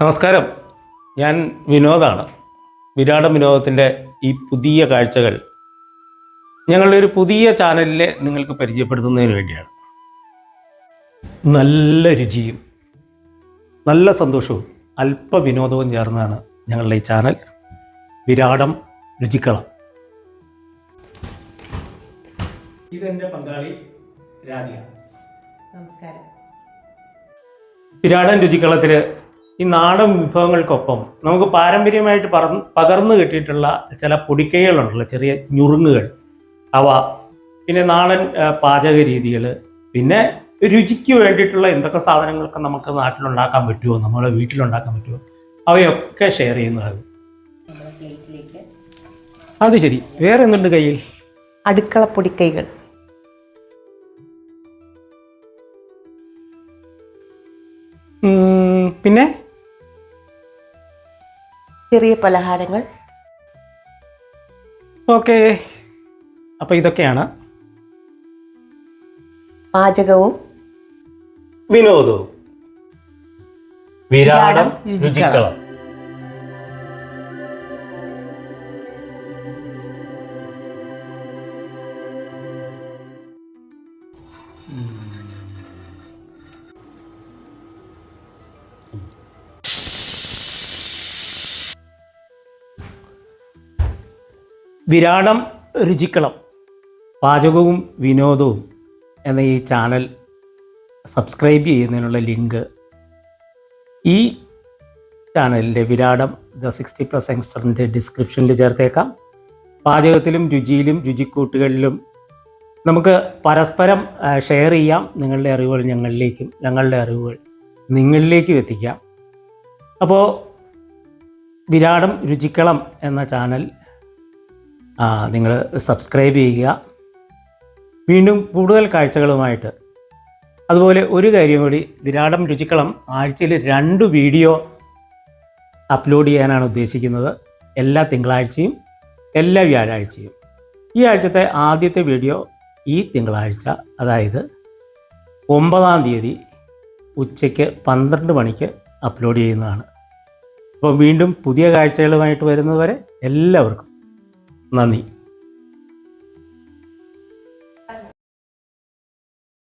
നമസ്കാരം. ഞാൻ വിനോദാണ്. വിരാട വിനോദത്തിന്റെ ഈ പുതിയ കാഴ്ചകൾ ഞങ്ങളുടെ ഒരു പുതിയ ചാനലിലെ നിങ്ങൾക്ക് പരിചയപ്പെടുത്തുന്നതിന് വേണ്ടിയാണ്. നല്ല രുചിയും നല്ല സന്തോഷവും അല്പ വിനോദവും ചേർന്നാണ് ഞങ്ങളുടെ ഈ ചാനൽ വിരാടം രുചിക്കളം. ഇതെന്റെ പങ്കാളി രാധിക. നമസ്കാരം. വിരാടൻ രുചിക്കളത്തിൽ ഈ നാടൻ വിഭവങ്ങൾക്കൊപ്പം നമുക്ക് പാരമ്പര്യമായിട്ട് പറന്ന് പകർന്നു കിട്ടിയിട്ടുള്ള ചില പൊടിക്കൈകളുണ്ടല്ലോ ചെറിയ ഞുറുങ്ങുകൾ. അവ പിന്നെ നാടൻ പാചക രീതികൾ പിന്നെ രുചിക്ക് വേണ്ടിയിട്ടുള്ള എന്തൊക്കെ സാധനങ്ങളൊക്കെ നമുക്ക് നാട്ടിലുണ്ടാക്കാൻ പറ്റുമോ നമ്മുടെ വീട്ടിലുണ്ടാക്കാൻ പറ്റുമോ അവയൊക്കെ ഷെയർ പ്ലേറ്റിലേക്ക്. അത് ശരി. വേറെ എന്തുണ്ട് കയ്യിൽ? അടുക്കള പൊടിക്കൈകൾ. പിന്നെ? ചെറിയ പലഹാരങ്ങൾ. ഓക്കെ. അപ്പോൾ ഇതൊക്കെയാണ്. പാചകവും. വിനോദവും. വിരാടം വിരാടം രുചിക്കളം. വിരാടം രുചിക്കളം പാചകവും വിനോദവും എന്ന ഈ ചാനൽ സബ്സ്ക്രൈബ് ചെയ്യുന്നതിനുള്ള ലിങ്ക് ഈ ചാനലിന്റെ വിരാടം ദ സിക്സ്റ്റി പ്ലസ് യങ്സ്റ്ററിന്റെ ഡിസ്ക്രിപ്ഷനിൽ ചേർത്തേക്കാം. പാചകത്തിലും രുചിയിലും രുചിക്കൂട്ടുകളിലും നമുക്ക് പരസ്പരം ഷെയർ ചെയ്യാം. നിങ്ങളുടെ അറിവുകൾ ഞങ്ങളിലേക്കും ഞങ്ങളുടെ അറിവുകൾ നിങ്ങളിലേക്കും എത്തിക്കാം. അപ്പോൾ വിരാടം രുചിക്കളം എന്ന ചാനൽ നിങ്ങൾ സബ്സ്ക്രൈബ് ചെയ്യുക. വീണ്ടും കൂടുതൽ കാഴ്ചകളുമായിട്ട്. അതുപോലെ ഒരു കാര്യം കൂടി വിരാടം രുചിക്കളം ആഴ്ചയിൽ രണ്ട് വീഡിയോ അപ്ലോഡ് ചെയ്യാനാണ് ഉദ്ദേശിക്കുന്നത്. എല്ലാ തിങ്കളാഴ്ചയും എല്ലാ വ്യാഴാഴ്ചയും. ഈ ആഴ്ചത്തെ ആദ്യത്തെ വീഡിയോ ഈ തിങ്കളാഴ്ച അതായത് ഒമ്പതാം തീയതി ഉച്ചയ്ക്ക് പന്ത്രണ്ട് മണിക്ക് അപ്ലോഡ് ചെയ്യുന്നതാണ്. അപ്പോൾ വീണ്ടും പുതിയ കാഴ്ചകളുമായിട്ട് വരുന്നതുവരെ എല്ലാവർക്കും നന്ദി.